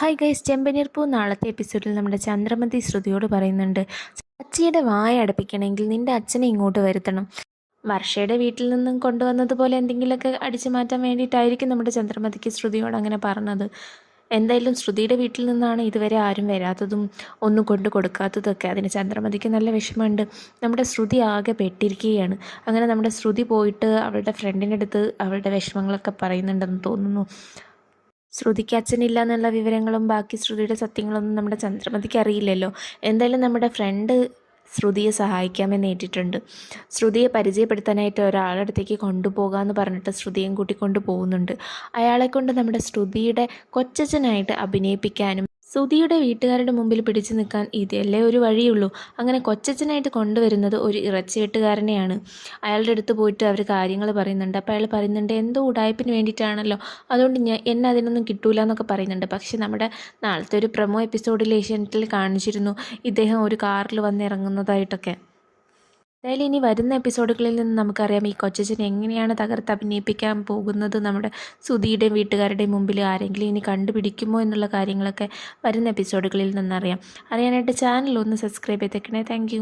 Hi guys ചെമ്പനീർപ്പൂ നാളത്തെ എപ്പിസോഡിൽ നമ്മുടെ ചന്ദ്രമതി ശ്രുതിയോട് പറയുന്നുണ്ട്. അച്ചിയുടെ വായ അടപ്പിക്കണമെങ്കിൽ നിന്റെ അച്ഛനെ ഇങ്ങോട്ട് വരുത്തണം. വർഷയുടെ വീട്ടിൽ നിന്നും കൊണ്ടുവന്നതുപോലെ എന്തെങ്കിലുമൊക്കെ അടിച്ചു മാറ്റാൻ വേണ്ടിയിട്ടായിരിക്കും നമ്മുടെ ചന്ദ്രമതിക്ക് ശ്രുതിയോട് അങ്ങനെ പറഞ്ഞത്. എന്തായാലും ശ്രുതിയുടെ വീട്ടിൽ നിന്നാണ് ഇതുവരെ ആരും വരാത്തതും ഒന്നും കൊണ്ടു കൊടുക്കാത്തതൊക്കെ. അതിന് ചന്ദ്രമതിക്ക് നല്ല വിഷമമുണ്ട്. നമ്മുടെ ശ്രുതി ആകെ പെട്ടിരിക്കുകയാണ്. അങ്ങനെ നമ്മുടെ ശ്രുതി പോയിട്ട് അവളുടെ ഫ്രണ്ടിന്റെ അടുത്ത് അവളുടെ വിഷമങ്ങളൊക്കെ പറയുന്നുണ്ടെന്ന് തോന്നുന്നു. ശ്രുതിക്ക് അച്ഛനില്ല എന്നുള്ള വിവരങ്ങളും ബാക്കി ശ്രുതിയുടെ സത്യങ്ങളൊന്നും നമ്മുടെ ചന്ദ്രമതിക്ക് അറിയില്ലല്ലോ. എന്തായാലും നമ്മുടെ ഫ്രണ്ട് ശ്രുതിയെ സഹായിക്കാമെന്ന് ഏറ്റിട്ടുണ്ട് ശ്രുതിയെ പരിചയപ്പെടുത്താനായിട്ട് ഒരാളുടെ അടുത്തേക്ക് കൊണ്ടുപോകാമെന്ന് പറഞ്ഞിട്ട് ശ്രുതിയും കൂട്ടി പോകുന്നുണ്ട് അയാളെ കൊണ്ട് നമ്മുടെ ശ്രുതിയുടെ കൊച്ചച്ഛനായിട്ട് അഭിനയിപ്പിക്കാനും സുധിയുടെ വീട്ടുകാരുടെ മുമ്പിൽ പിടിച്ചു നിൽക്കാൻ ഇതല്ലേ ഒരു വഴിയുള്ളൂ. അങ്ങനെ കൊച്ചച്ഛനായിട്ട് കൊണ്ടുവരുന്നത് ഒരു ഇറച്ചി വെട്ടുകാരനെയാണ്. അയാളുടെ അടുത്ത് പോയിട്ട് അവർ കാര്യങ്ങൾ പറയുന്നുണ്ട്. അപ്പോൾ അയാൾ പറയുന്നുണ്ട് എന്തോ ഉടായ്പിന് വേണ്ടിയിട്ടാണല്ലോ. അതുകൊണ്ട് ഞാൻ എന്നെ അതിനൊന്നും കിട്ടൂല എന്നൊക്കെ പറയുന്നുണ്ട്. പക്ഷേ നമ്മുടെ നാളത്തെ ഒരു പ്രമോ എപ്പിസോഡിൽ ഏഷ്യനെറ്റിൽ കാണിച്ചിരുന്നു. ഇദ്ദേഹം ഒരു കാറിൽ വന്ന് ഇറങ്ങുന്നതായിട്ടൊക്കെ. എന്തായാലും ഇനി വരുന്ന എപ്പിസോഡുകളിൽ നിന്ന് നമുക്കറിയാം ഈ കൊച്ചച്ഛൻ എങ്ങനെയാണ് തകർത്ത് അഭിനയിപ്പിക്കാൻ പോകുന്നത്. നമ്മുടെ സുധിയുടെയും വീട്ടുകാരുടെയും മുമ്പിൽ ആരെങ്കിലും ഇനി കണ്ടുപിടിക്കുമോ എന്നുള്ള കാര്യങ്ങളൊക്കെ വരുന്ന എപ്പിസോഡുകളിൽ നിന്നറിയാം. അറിയാനായിട്ട് ചാനൽ ഒന്ന് സബ്സ്ക്രൈബ് ചെയ്തേക്കണേ. താങ്ക്